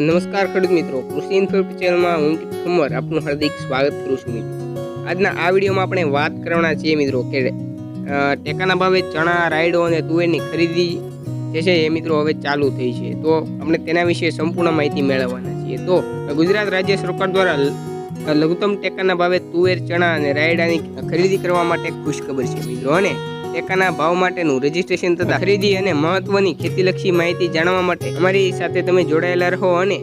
નમસ્કાર ખેડૂત મિત્રો, કૃષિ ઇન્ફોર્મ ચેનલમાં હું ઠુમર. આપનું હાર્દિક સ્વાગત કરું છું મિત્રો. આજના આ વિડીયોમાં આપણે વાત કરવાના છીએ મિત્રો કે ટેકાના ભાવે ચણા, રાયડો અને તુવેરની ખરીદી જે છે એ મિત્રો હવે ચાલુ થઈ છે. તો આપણે તેના વિશે સંપૂર્ણ માહિતી મેળવવાના છીએ. તો ગુજરાત રાજ્ય સરકાર દ્વારા લઘુત્તમ ટેકાના ભાવે તુવેર, ચણા અને રાયડાની ખરીદી કરવા માટે ખુશખબર છે મિત્રો અને ટેકાના ભાવ માટેનું રજીસ્ટ્રેશન તથા ખરીદી અને મહત્વની ખેતીલક્ષી માહિતી જાણવા માટે અમારી સાથે તમે જોડાયેલા રહો અને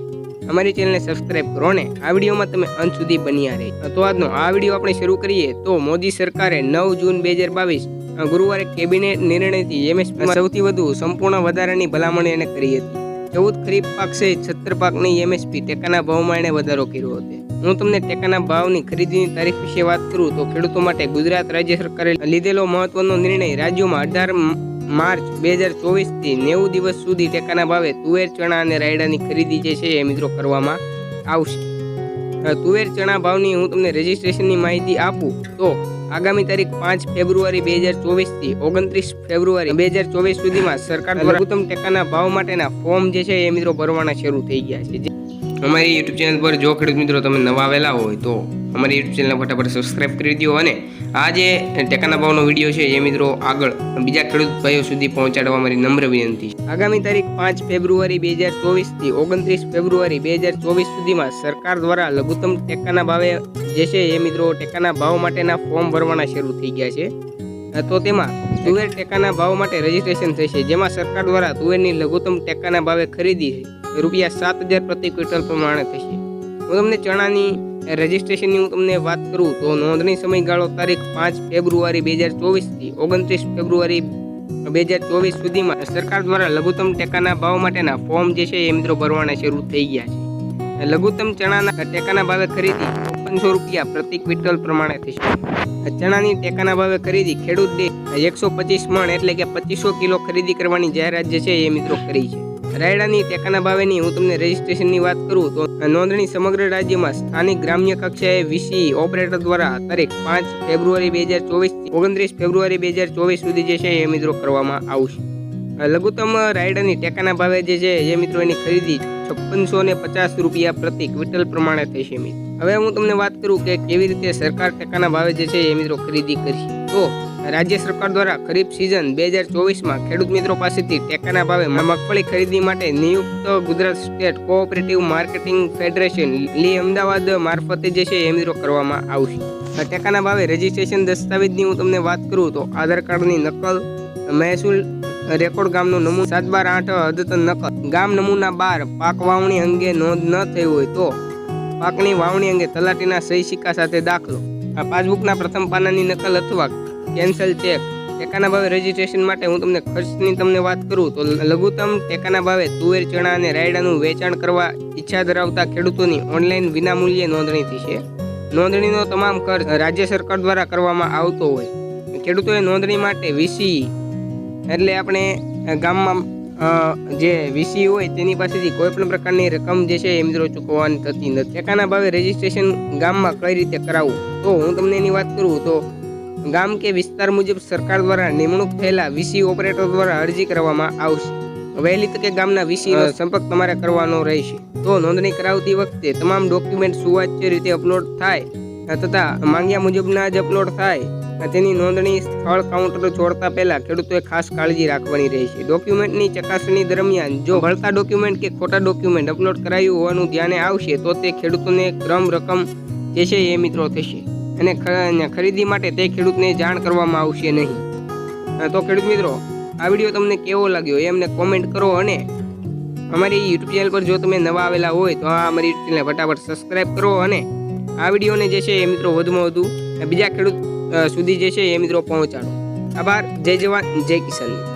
અમારી ચેનલને સબસ્ક્રાઇબ કરો ને આ વિડીયોમાં તમે અંત સુધી બન્યા રહે તો આજનો આ વીડિયો આપણે શરૂ કરીએ તો મોદી સરકારે નવ જૂન બે હજાર બાવીસ ગુરુવારે કેબિનેટ નિર્ણયથી એમએસપી સૌથી વધુ સંપૂર્ણ વધારાની ભલામણ એને કરી હતી. ચૌદ ખરીફ પાક સહિત સત્તર પાકની એમએસપી ટેકાના ભાવમાં એણે વધારો કર્યો હતો. હું તમને ટેકાના ભાવની ખરીદીની તારીખ વિશે વાત કરું તો ખેડૂતો માટે ગુજરાત રાજ્ય સરકારે લીધેલો મહત્વનો નિર્ણય રાજ્યોમાં અઢાર માર્ચ બે હજાર ચોવીસથી નેવું દિવસ સુધી ટેકાના ભાવે તુવેર, ચણા અને રાયડાની ખરીદી જે છે એ મિત્રો કરવામાં આવશે. તુવેર, ચણા ભાવની હું તમને રજીસ્ટ્રેશનની માહિતી આપું તો આગામી તારીખ પાંચ ફેબ્રુઆરી બે હજાર ચોવીસથી ઓગણત્રીસ ફેબ્રુઆરી બે હજાર ચોવીસ સુધીમાં સરકાર દ્વારા લઘુત્તમ ટેકાના ભાવ માટેના ફોર્મ જે છે એ મિત્રો ભરવાના શરૂ થઈ ગયા છે. અમારી યુટ્યુબ ચેનલ પર જો ખેડૂત મિત્રો તમે નવા આવેલા હોય તો અમારી યુટ્યુબ ચેનલ ફટાફટ સબસ્ક્રાઇબ કરી દો અને આ જે ટેકાના ભાવનો વીડિયો છે એ મિત્રો આગળ બીજા ખેડૂત ભાઈઓ સુધી પહોંચાડવા મારી નમ્ર વિનંતી આગામી તારીખ પાંચ ફેબ્રુઆરી બે હજાર ચોવીસથી ઓગણત્રીસ ફેબ્રુઆરી બે હજાર ચોવીસ સુધીમાં સરકાર દ્વારા લઘુત્તમ ટેકાના ભાવે જે છે એ મિત્રો ટેકાના ભાવ માટેના ફોર્મ ભરવાના શરૂ થઈ ગયા છે. તો તેમાં તુવેર ટેકાના ભાવ માટે રજીસ્ટ્રેશન થશે. જેમાં સરકાર દ્વારા તુવેરની લઘુત્તમ ટેકાના ભાવે ખરીદી રૂપિયા સાત હજાર પ્રતિ ક્વિન્ટલ પ્રમાણે થશે. હું તમને ચણાની રજીસ્ટ્રેશનની હું તમને વાત કરું તો નોંધણી સમયગાળો તારીખ પાંચ ફેબ્રુઆરી બે હજાર ચોવીસથી ઓગણત્રીસ ફેબ્રુઆરી બે હજાર ચોવીસ સુધીમાં સરકાર દ્વારા લઘુત્તમ ટેકાના ભાવ માટેના ફોર્મ જે છે એ મિત્રો ભરવાના શરૂ થઈ ગયા છે. લઘુત્તમ ચણાના ટેકાના ભાવે ખરીદી ચોપનસો રૂપિયા પ્રતિ ક્વિન્ટલ પ્રમાણે થશે ચણાની ટેકાના ભાવે ખરીદી ખેડૂત દીઠ એકસો પચીસ મણ એટલે કે પચીસો કિલો ખરીદી કરવાની જાહેરાત જે છે એ મિત્રો કરી છે. રાયડાની ટેકાના ભાવેની હું તમને રજીસ્ટ્રેશનની વાત કરું તો નોંધણી સમગ્ર રાજ્યમાં સ્થાનિક ગ્રામ્ય કક્ષાએ વીસી ઓપરેટર દ્વારા તારીખ પાંચ ફેબ્રુઆરી બે હજાર ચોવીસ ઓગણત્રીસ ફેબ્રુઆરી બે હજાર ચોવીસ સુધી જે છે એ મિત્રો કરવામાં આવશે. લઘુત્તમ રાયડાની ટેકાના ભાવે જે છે એ મિત્રો એની ખરીદી છપ્પનસો ને પચાસ રૂપિયા પ્રતિ ક્વિન્ટલ પ્રમાણે થશે મિત્રો. હવે હું તમને વાત કરું કે કેવી રીતે સરકાર ટેકાના ભાવે જે છે એ મિત્રો ખરીદી કરશે તો, રાજ્ય સરકાર દ્વારા ખરીફ સિઝન બે હજાર ચોવીસમાં ખેડૂત મિત્રો પાસેથી ટેકાના ભાવે મગફળી ખરીદી માટે નિયુક્ત Gujarat state cooperative marketing federation લી અમદાવાદ મારફતે જે છે એ મિત્રો કરવામાં આવશે. ટેકાના ભાવે રજીસ્ટ્રેશન દસ્તાવેજની હું તમને વાત કરું તો આધાર કાર્ડની નકલ, મહેસૂલ રેકોર્ડ ગામનો નમૂનો સાત બાર આઠ અદ્યતન નકલ, ગામ નમૂના બાર પાક વાવણી અંગે નોંધ ન થઈ હોય તો પાકની વાવણી અંગે તલાટીના સહી સિક્કા સાથે દાખલો. આ પાસબુકના પ્રથમ પાનાની નકલ અથવા કેન્સલ ચેક. ટેકાના ભાવે રજીસ્ટ્રેશન માટે હું તમને ખર્ચની તમને વાત કરું તો લઘુત્તમ ટેકાના ભાવે તુવેર, ચણા અને રાયડાનું વેચાણ કરવા ઈચ્છા ધરાવતા ખેડૂતોની ઓનલાઈન વિનામૂલ્યે નોંધણી થશે. નોંધણીનો તમામ ખર્ચ રાજ્ય સરકાર દ્વારા કરવામાં આવતો હોય. ખેડૂતોએ નોંધણી માટે વીસી એટલે આપણે ગામમાં જે વીસી હોય તેની પાસેથી કોઈ પણ પ્રકારની રકમ જે છે એ મિત્રો ચૂકવવાની થતી નથી. ટેકાના ભાવે રજીસ્ટ્રેશન ગામમાં કઈ રીતે કરાવવું? તો હું તમને એની વાત કરું તો ગામ કે વિસ્તાર મુજબ સરકાર દ્વારા નિમણૂક થયેલા વીસી ઓપરેટર દ્વારા અરજી કરવામાં આવશે. વહેલી તકે ગામના વીસીનો સંપર્ક તમારે કરવાનો રહેશે. તો નોંધણી કરાવતી વખતે તમામ ડોક્યુમેન્ટ સુવાચ્ય રીતે અપલોડ થાય તથા માંગ્યા મુજબના જ અપલોડ થાય. તેની નોંધણી સ્થળ કાઉન્ટર છોડતા પહેલા ખેડૂતોએ ખાસ કાળજી રાખવાની રહેશે ડોક્યુમેન્ટની ચકાસણી દરમિયાન જો ભળતા ડોક્યુમેન્ટ કે ખોટા ડોક્યુમેન્ટ અપલોડ કરાયું હોવાનું ધ્યાને આવશે, તો તે ખેડૂતોને ક્રમ રકમ જે છે એ મિત્રો થશે અને ખરીદી માટે તે ખેડૂતને જાણ કરવામાં આવશે નહીં. તો ખેડૂત મિત્રો, આ વીડિયો તમને કેવો લાગ્યો એ અમને કોમેન્ટ કરો અને અમારી યુટ્યુબ ચેનલ પર જો તમે નવા આવેલા હોય, તો આ અમારી યુટ્યુબ ચેનલ ફટાફટ સબસ્ક્રાઇબ કરો અને આ વિડીયોને જે છે એ મિત્રો વધુમાં વધુ બીજા ખેડૂત સુધી જે છે એ મિત્રો પહોંચાડો. આભાર. જય જવાન જય કિસાન.